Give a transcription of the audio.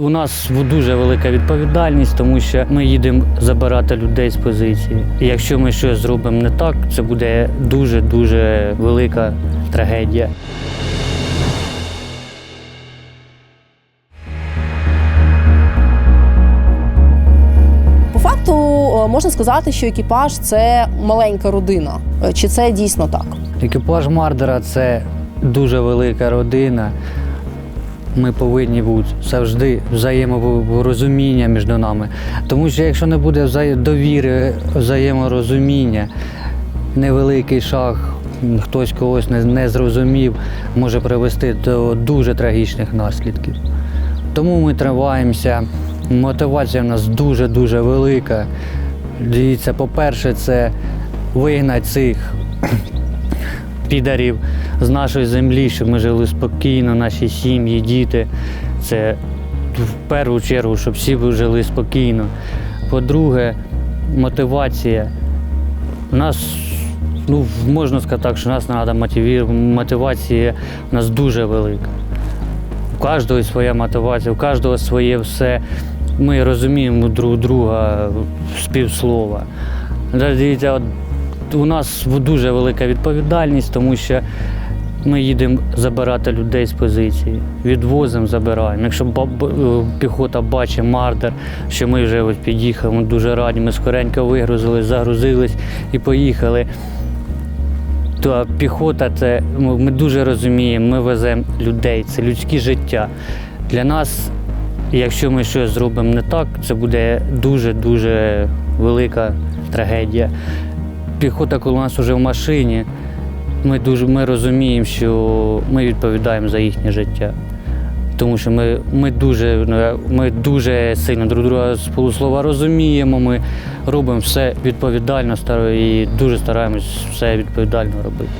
У нас дуже велика відповідальність, тому що ми їдемо забирати людей з позиції. І якщо ми щось зробимо не так, це буде дуже дуже велика трагедія. По факту е, можна сказати, що екіпаж це маленька родина. Е, Чи це дійсно так? Екіпаж Мардера це дуже велика родина. Ми повинні бути завжди взаєморозуміння між нами. Тому що якщо не буде довіри, взаєморозуміння, невеликий шаг, хтось когось не, зрозумів, може привести до дуже трагічних наслідків. Тому ми триваємося. Мотивація в нас дуже-дуже велика. Дивіться, по-перше, це вигнати цих підарів з нашої землі, щоб ми жили спокійно, наші сім'ї, діти. Це в першу чергу, щоб всі жили спокійно. По-друге, мотивація. У нас, ну, можна сказати так, що нас треба мотивація у нас дуже велика. У кожного своя мотивація, у кожного своє все. Ми розуміємо друг друга з півслова. У нас дуже велика відповідальність, тому що ми їдемо забирати людей з позиції. Відвозимо, забираємо. Якщо е, піхота бачить мардер, що ми вже ось під'їхали, ми дуже раді, ми скоренько вигрузились, загрузились і поїхали. То піхота це ми дуже розуміємо, ми веземо людей, це людське життя. Для нас, якщо ми щось зробимо не так, це буде дуже-дуже велика трагедія. Піхота, коли у нас вже в машині, ми, дуже, ми розуміємо, що ми відповідаємо за їхнє життя. Тому що ми, ми, дуже, ми дуже сильно друг друга з полуслова розуміємо, ми робимо все відповідально і дуже стараємось все відповідально робити.